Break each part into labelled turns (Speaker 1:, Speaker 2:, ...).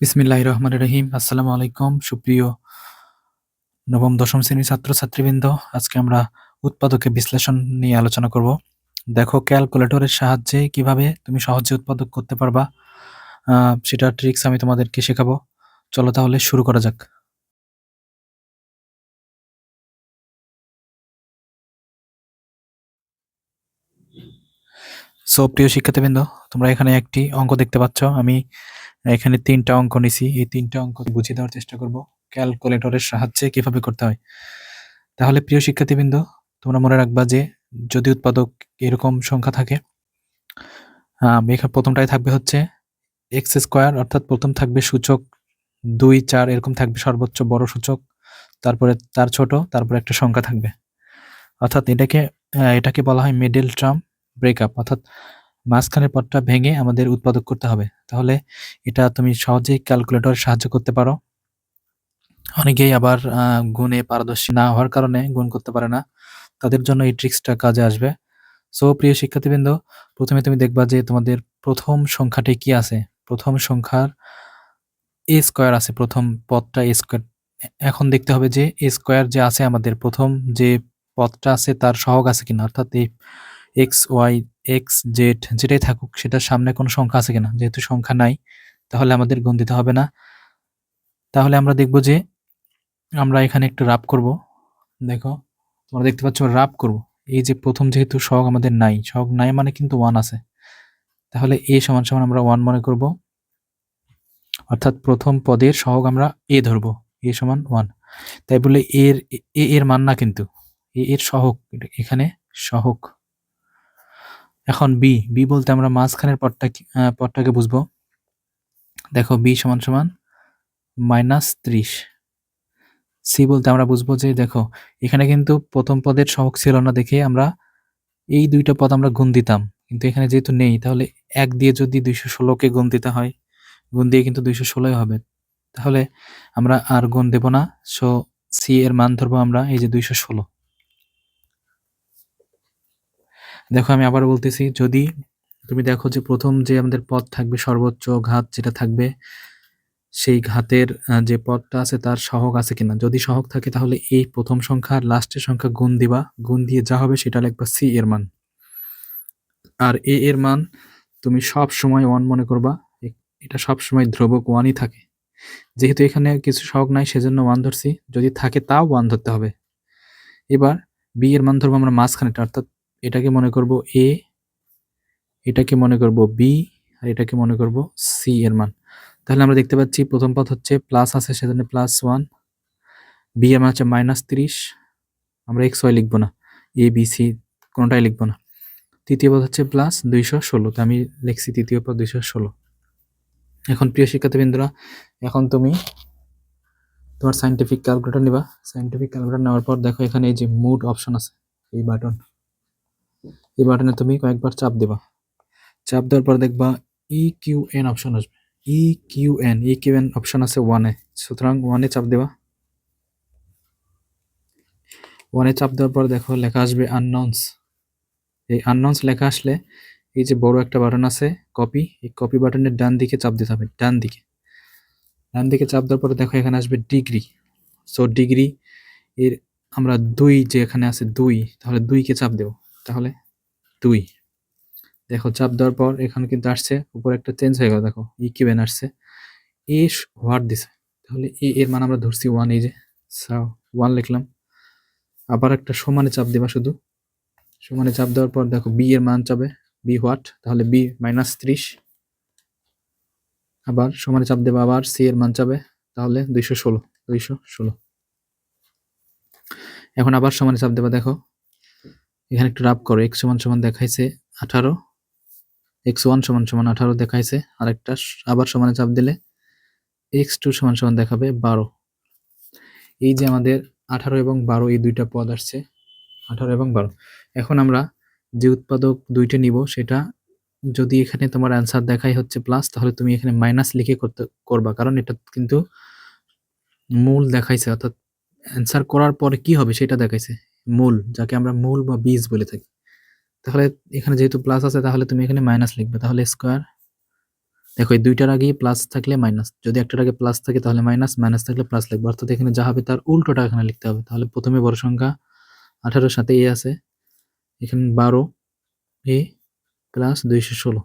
Speaker 1: বিসমিল্লাহ রহমান রহিম। আসসালামু আলাইকুম, সুপ্রিয় নবম, দশম শ্রেণির ছাত্রছাত্রীবৃন্দ। আজকে আমরা উৎপাদকের বিশ্লেষণ নিয়ে আলোচনা করব। দেখো, ক্যালকুলেটরের সাহায্যে কীভাবে তুমি সহজে উৎপাদক করতে পারবা সেটা ট্রিক্স আমি তোমাদেরকে শেখাবো। চলো তাহলে শুরু করা যাক। সো প্রিয় শিক্ষার্থীবৃন্দ, তোমরা এখানে একটি অঙ্ক দেখতে পাচ্ছ। আমি এখানে তিনটা অঙ্ক নিছি। এই তিনটা অঙ্ক বুঝিয়ে দেওয়ার চেষ্টা করব। ক্যালকুলেটরের সাহায্যে কীভাবে করতে হয়। তাহলে, প্রিয় শিক্ষার্থীবৃন্দ, তোমরা মনে রাখবা যে যদি উৎপাদক এরকম সংখ্যা থাকে এখানে প্রথমটাই থাকবে হচ্ছে এক্স স্কোয়ার, অর্থাৎ প্রথম থাকবে সূচক দুই, চার, এরকম থাকবে সর্বোচ্চ বড় সূচক। তারপরে তার ছোট, তারপরে একটা সংখ্যা থাকবে। অর্থাৎ এটাকে এটাকে বলা হয় মিডল টার্ম। ব্রেকআপ অর্থাৎ মাঝখানের পথটা ভেঙে আমাদের উৎপাদক করতে হবে। তাহলে এটা তুমি সহজেই ক্যালকুলেটরের সাহায্য করতে পারো। অনেকেই আবার গুণে পারদর্শী না হওয়ার কারণে গুণ করতে পারে না। তাদের জন্য এই ট্রিক্সটা কাজে আসবে। সো প্রিয় শিক্ষার্থীবৃন্দ, প্রথমে তুমি দেখবা যে তোমাদের প্রথম সংখ্যাটি কি আছে? প্রথম সংখ্যার এ স্কোয়ার আছে, প্রথম পদটা এ স্কোয়ার এখন দেখতে হবে যে এ স্কোয়ার যে আছে আমাদের, প্রথম যে পদটা আছে তার সহগ আছে কিনা, অর্থাৎ এই এক্স ওয়াই, এক্স জেড যেটাই থাকুক, সেটার সামনে কোনো সংখ্যা আছে কিনা? যেহেতু সংখ্যা নাই, তাহলে আমাদের গুণ দিতে হবে না। তাহলে আমরা দেখব যে আমরা এখানে একটু রাব করব। দেখো, তোমরা দেখতে পাচ্ছ রাব করব। এই যে প্রথম যেহেতু সহগ আমাদের নাই সহগ নাই মানে কিন্তু ওয়ান আছে। তাহলে এ সমান সমান আমরা ওয়ান মনে করব। অর্থাৎ প্রথম পদের সহগ আমরা এ ধরব, এ সমান ওয়ান। তাই বলে এর, এ এর মান না কিন্তু, এ, এর এটা এখানে সহগ। এখন বি বি বলতে আমরা মাঝখানের পদটা পদটাকে বুঝব। দেখো বি সমান সমান মাইনাস ত্রিশ। সি বলতে আমরা বুঝব যে, দেখো, এখানে কিন্তু প্রথম পদের সহক ছিল না দেখে আমরা এই দুইটা পদ আমরা গুণ দিতাম। কিন্তু এখানে যেহেতু নেই, তাহলে এক দিয়ে যদি দুইশো ষোলোকে গুণ দিতে হয়, গুণ দিয়ে কিন্তু দুইশো ষোলোই হবে। তাহলে আমরা আর গুণ দেব না। সো সি এর মান ধরবো আমরা এই যে দুইশো ষোলো। দেখো, আমি আবার বলতেছি, যদি তুমি দেখো যে প্রথম যে আমাদের পদ থাকবে, সর্বোচ্চ ঘাত যেটা থাকবে, সেই ঘাতের যে পদটা আছে তার সহগ আছে কিনা? যদি সহগ থাকে তাহলে এই প্রথম সংখ্যা আর লাস্টের সংখ্যা গুণ দিবা। গুণ দিয়ে যা হবে সেটা লিখবা সি এর মান। আর এ এর মান তুমি সব সময় ওয়ান মনে করবা এটা সব সময় ধ্রুবক ওয়ানই থাকে। যেহেতু এখানে কিছু সহগ নাই, সেজন্য ওয়ান ধরছি। যদি থাকে তাও ওয়ান ধরতে হবে। এবার বি এর মান ধরবো আমরা মাঝখানেটা অর্থাৎ এটাকে মনে করব এ এটাকে মনে করব বি আর এটাকে মনে করব সি এর মান। তাহলে আমরা দেখতে পাচ্ছি প্রথম পথ হচ্ছে প্লাস আছে সেখানে প্লাস ওয়ান বি মান হচ্ছে মাইনাস তিরিশ। আমরা এক্স ওয়াই লিখব না এ বি সি কোনোটাই লিখব না। তৃতীয় পদ হচ্ছে প্লাস দুইশো ষোলো। তো আমি লিখছি তৃতীয় পদ দুইশো ষোলো। এখন প্রিয় শিক্ষার্থীবৃন্দরা, এখন তুমি তোমার সাইন্টিফিক ক্যালকুলেটর নিবা। সাইন্টিফিক ক্যালকুলেটর নেওয়ার পর দেখো এখানে এই যে মুড অপশন আছে, এই বাটন এই বাটনে তুমি কয়েকবার চাপ দিবা। চাপ দেওয়ার পর দেখবা ই কিউ এন অপশন আসবে। E Q N E Q N option আছে ওয়ানে সুতরাং ওয়ানে চাপ দেবা। ওয়ানে চাপ দেওয়ার পর দেখো লেখা আসবে আননাউন্স এই আননাউন্স লেখা আসলে এই যে বড় একটা বাটন আছে কপি এই কপি বাটনের ডান দিকে চাপ দিতে হবে, ডান দিকে। ডান দিকে চাপ দেওয়ার পর দেখো এখানে আসবে ডিগ্রি সো ডিগ্রি এর আমরা দুই যে এখানে আছে দুই, তাহলে দুইকে চাপ দেব। তাহলে দুই। দেখো, চাপ দেওয়ার পর এখানে কিন্তু আসছে, উপরে একটা চেঞ্জ হয়ে গেল, দেখো ই কিউএন আসছে। এ হোয়াট দিছে, তাহলে এ এর মান আমরা ধরছি ওয়ান এই যে ওয়ান লিখলাম। আবার একটা সমানে চাপ দেবা শুধু। সমানে চাপ দেওয়ার পর দেখো বি এর মান চাবে বি হোয়াট তাহলে বি মাইনাস ত্রিশ। আবার সমানে চাপ দেবা, আবার সি এর মান চাবে তাহলে দুইশো ষোলো দুইশো ষোলো। এখন আবার সমানে চাপ দেবা, দেখো। এখানে একটু রাব করো এক্স সমান সমান দেখাইছে আঠারো এক্স ওয়ান সমান সমান আঠারো দেখাইছে, আরেকটা আবার সমানে চাপ দিলে এক্স টু সমান সমান দেখাবে বারো। এই যে আমাদের আঠারো এবং বারো, এই দুইটা পদ আসছে, আঠারো এবং বারো। এখন আমরা যে উৎপাদক দুইটা নিব, সেটা যদি এখানে তোমার অ্যান্সার দেখাই হচ্ছে প্লাস তাহলে তুমি এখানে মাইনাস লিখে করতে, করবা। কারণ এটা কিন্তু মূল দেখাইছে, অর্থাৎ অ্যান্সার করার পরে কি হবে সেটা দেখাইছে। মূল, যাকে আমরা মূল বা বীজ বলে থাকি। তাহলে এখানে যেহেতু প্লাস আছে, তাহলে তুমি এখানে মাইনাস লিখবে। তাহলে স্কোয়ার দেখো এই দুইটার আগেই প্লাস থাকলে মাইনাস যদি একটার আগে প্লাস থাকে, তাহলে মাইনাস মাইনাস থাকলে প্লাস লিখব। অর্থাৎ এখানে যা হবে তার উল্টোটা এখানে লিখতে হবে। তাহলে প্রথমে বড় সংখ্যা আঠারোর সাথে এ আছে। এখানে বারো, এ প্লাস দুইশো ষোলো।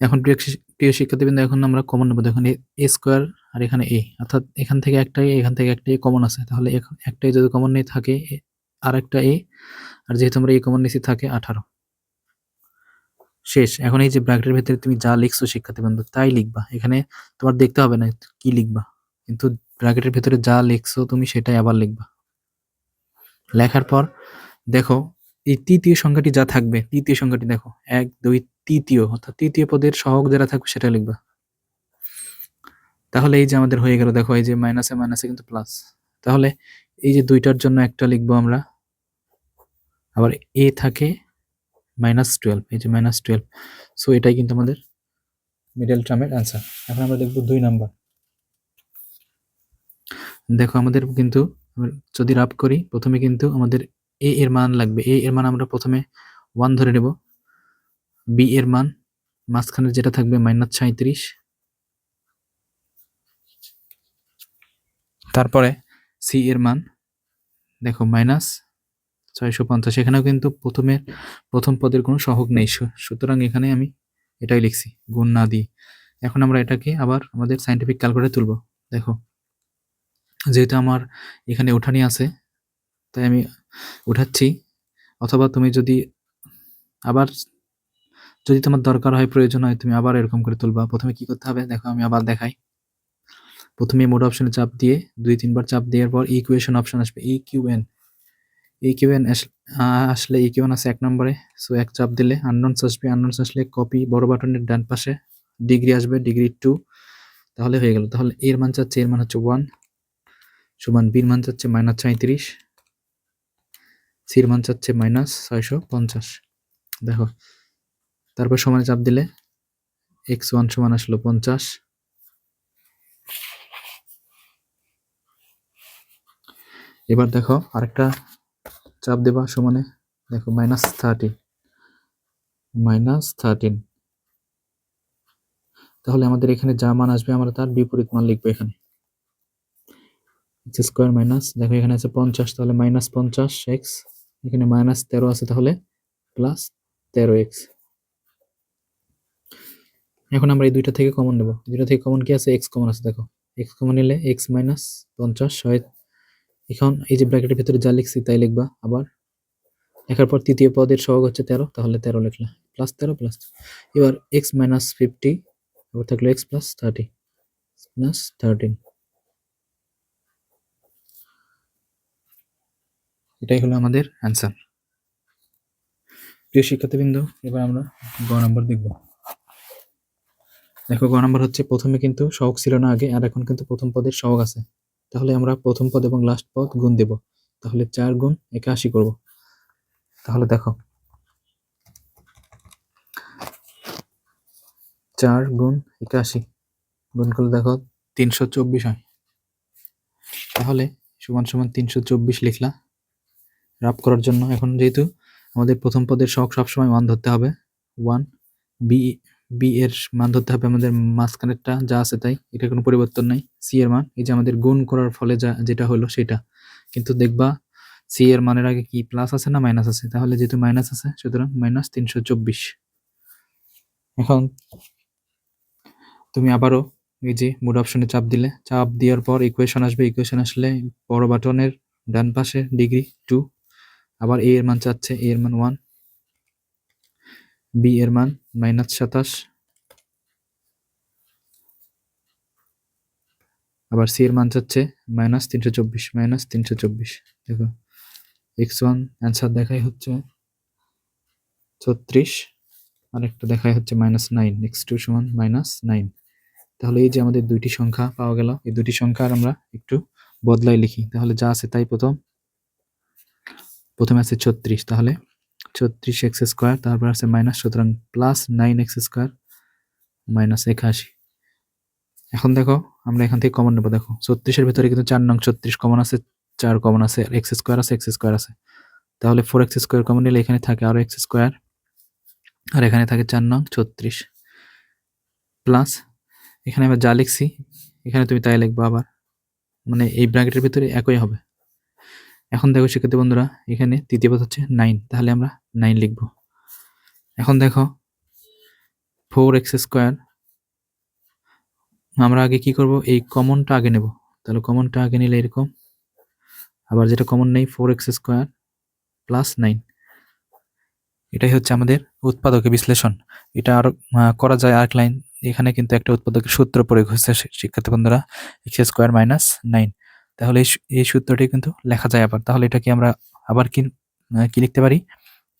Speaker 1: এখন প্রিয় প্রিয় শিক্ষার্থীবৃন্দ, এখন আমরা কমন নেব। দেখুন, এ স্কোয়ার আর এখানে এ অর্থাৎ এখান থেকে একটাই, এখান থেকে একটা এ কমন আছে। তাহলে একটাই যদি কমন নেই থাকে আর একটা এ আর যেহেতু আমরা এই কমন নিচে থাকে আঠারো। শেষ। এখন এই যে ব্র্যাকেটের ভিতরে তুমি যা লিখছো শিক্ষার্থী বন্ধু তাই লিখবা। এখানে তোমার দেখতে হবে না কি লিখবা। কিন্তু ব্র্যাকেটের ভিতরে যা লিখছো তুমি সেটাই আবার লিখবা। লেখার পর দেখো, এই তৃতীয় সংখ্যাটি যা থাকবে, তৃতীয় সংখ্যাটি দেখো, এক, দুই তৃতীয়, অর্থাৎ তৃতীয় পদের সহগ যারা থাকবে সেটা লিখবা। তাহলে এই যে আমাদের হয়ে গেল, দেখো এই যে মাইনাসে মাইনাসে কিন্তু প্লাস তাহলে এই যে দুইটার জন্য একটা লিখব আমরা। আবার এ থাকে মাইনাস টুয়েলভ এই যে মাইনাস টুয়েলভ সো এটাই কিন্তু আমাদের মিডল টার্মের অ্যান্সার এখন আমরা দেখব দুই নাম্বার দেখো আমাদের কিন্তু, যদি রাব করি, প্রথমে কিন্তু আমাদের এ এর মান লাগবে। এ এর মান আমরা প্রথমে ওয়ান ধরে নেব। বি এর মান, মাঝখানে যেটা থাকবে মাইনাস সাঁত্রিশ তারপরে সি এর মান, দেখো মাইনাস ছয়শো পঞ্চাশ। এখানেও কিন্তু প্রথমে প্রথম পদের কোনো সহগ নেই। সুতরাং এখানে আমি এটাই লিখছি, গুণ না দিয়ে। এখন আমরা এটাকে আবার আমাদের সাইন্টিফিক ক্যালকুলেটরে তুলব। দেখো, যেহেতু আমার এখানে উঠানি আছে, তাই আমি উঠাচ্ছি। অথবা তুমি যদি আবার যদি তোমার দরকার হয়, প্রয়োজন হয়, তুমি আবার এরকম করে তুলবা। প্রথমে কি করতে হবে? দেখো, আমি আবার দেখাই। প্রথমে মোড অপশনে চাপ দিয়ে, দুই, তিনবার চাপ দেওয়ার পর ইকুয়েশন অপশন আসবে। ই কিউ এন ই আসলে ই এন আছে এক নম্বরে। সো এক চাপ দিলে আননোনস আসবে। আননোনস আসলে কপি বড় বাটনের ডান পাশে। ডিগ্রি আসবে ডিগ্রি টু তাহলে হয়ে গেল। তাহলে এর মান চাচ্ছে এর মান হচ্ছে ওয়ান সমান বির মান চাচ্ছে মাইনাস সাঁত্রিশ সির মান চাচ্ছে মাইনাস ছয়শো পঞ্চাশ। দেখো তারপর সমানে চাপ দিলে এক্স ওয়ান সমান আসলো পঞ্চাশ। এবার দেখো আরেকটা চাপ দেবা সমানে। দেখো মাইনাস থার্টিন মাইনাস থার্টিন তাহলে আমাদের এখানে যা মান আসবে আমরা তার বিপরীত মান লিখব এখানে। স্কোয়ার মাইনাস দেখো এখানে আছে পঞ্চাশ, তাহলে মাইনাস পঞ্চাশ এক্স। এখানে মাইনাস তেরো আছে তাহলে প্লাস তেরো এক্স। এখন আমরা এই দুইটা থেকে কমন নেব। দুইটা থেকে কমন কি আছে? এক্স কমন আছে, দেখো। এক্স কমন নিলে এক্স মাইনাস পঞ্চাশ হয়। এখন এই যে ব্র্যাকেটের ভিতরে যা লিখছি, তাই লিখবা আবার। লেখার পর তৃতীয় পদের সহগ হচ্ছে তেরো, তাহলে তেরো লিখলা। প্লাস তেরো প্লাস এবার এক্স মাইনাস ফিফটি এবার থাকল X plus thirty plus thirteen এটাই হলো আমাদের অ্যান্সার প্রিয় শিক্ষার্থীবৃন্দ, এবার আমরা গ নম্বর দেখব। দেখো, গ নাম্বার হচ্ছে প্রথমে কিন্তু সহগ ছিল না আগে, আর এখন কিন্তু প্রথম পদের সহগ আছে। তাহলে আমরা প্রথম পদ এবং লাস্ট পদ গুণ দেব। তাহলে চার গুণ একাশি করব। তাহলে দেখো, চার গুণ একাশি গুণ করলে দেখো তিনশো চব্বিশ হয়। তাহলে সমান সমান তিনশো চব্বিশ লিখলা। রাপ করার জন্য এখন যেহেতু আমাদের প্রথম পদের শখ সবসময় ওয়ান ধরতে হবে। ওয়ান বি বি এর মান ধরতে হবে আমাদের মাঝখানেরটা, যা আছে তাই। এটা কোনো পরিবর্তন নাই। সি এর মান, এই যে আমাদের গুণ করার ফলে যা, যেটা হলো সেটা। কিন্তু দেখবা সি এর মানের আগে কি প্লাস আছে না মাইনাস আছে? তাহলে যেহেতু মাইনাস আছে, সুতরাং মাইনাস তিনশো চব্বিশ। এখন তুমি আবারও এই যে মুড অপশনে চাপ দিলে, চাপ দেওয়ার পর ইকুয়েশন আসবে। ইকুয়েশন আসলে বড় বাটনের ডান পাশে ডিগ্রি টু আবার এ এর মান চাচ্ছে এ এর মান ওয়ান বি এর মান, মাইনাস সাতাশ। আবার সি এর মান চাচ্ছে মাইনাস তিনশো চব্বিশ, মাইনাস তিনশো চব্বিশ। দেখো, এক্স ওয়ান অ্যান্সার দেখাই হচ্ছে ছত্রিশ, আরেকটা দেখাই হচ্ছে মাইনাস নাইন, এক্স টু সমান মাইনাস নাইন। তাহলে এই যে আমাদের দুইটি সংখ্যা পাওয়া গেল, এই দুটি সংখ্যা আর আমরা একটু বদলাই লিখি। তাহলে যা আছে তাই প্রথম, প্রথমে আছে ছত্রিশ, তাহলে ছত্রিশ এক্স স্কোয়ার, তারপর আছে মাইনাস, সুতরাং plus nine X square minus একাশি। এখন দেখো, আমরা এখান থেকে কমন নেব, দেখো। ছত্রিশের ভিতরে কিন্তু চার নং ছত্রিশ কমন আছে, চার কমন আছে এক্স স্কোয়ার আছে, এক্স স্কোয়ার আছে। তাহলে ফোর এক্স স্কোয়ার কমন নিলে এখানে থাকে আরও এক্স স্কোয়ার, আর এখানে থাকে চার নং ছত্রিশ প্লাস, এখানে আবার যা লিখছি, এখানে তুমি তাই লিখব আবার। মানে এই ব্র্যাকেটের ভিতরে একই হবে। এখন দেখো শিক্ষার্থী বন্ধুরা, এখানে তৃতীয় পদ হচ্ছে নাইন তাহলে আমরা নাইন লিখব। এখন দেখো ফোর এক্স স্কোয়ার আমরা আগে কি করব? এই কমনটা আগে নেব। তাহলে কমনটা আগে নিলে এরকম, আবার যেটা কমন নেই four X square plus nine এটাই হচ্ছে আমাদের উৎপাদকের বিশ্লেষণ। এটা আর করা যায় আরেক লাইন এখানে কিন্তু একটা উৎপাদকের সূত্র প্রয়োগ হচ্ছে শিক্ষার্থী বন্ধুরা এক্স স্কোয়ার মাইনাস নাইন তাহলে এই সূত্রটি কিন্তু লেখা যায় আবার। তাহলে এটা কি আমরা আবার কি কি লিখতে পারি?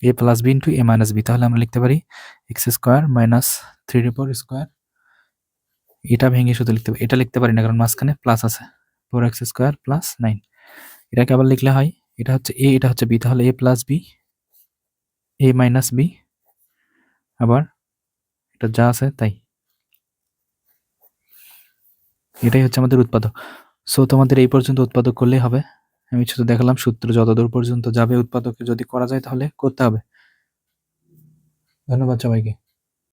Speaker 1: A plus B into A minus B তাহলে আমরা লিখতে পারি এক্স স্কোয়ার মাইনাস থ্রির উপর স্কোয়ার এটা ভেঙে শুধু লিখতে পারি এটা লিখতে পারি না, কারণ মাঝখানে প্লাস আছে। Four X square plus nine এটাকে আবার লিখলে হয়, এটা হচ্ছে এ এটা হচ্ছে বি তাহলে A plus B A minus B আবার এটা যা আছে তাই। এটাই হচ্ছে আমাদের উৎপাদক। সো তোমাদের এই পর্যন্ত উৎপাদক করলেই হবে। আমি শুধু দেখালাম সূত্র যতদূর পর্যন্ত যাবে উৎপাদকে যদি করা যায় তাহলে করতে হবে। ধন্যবাদ সবাইকে।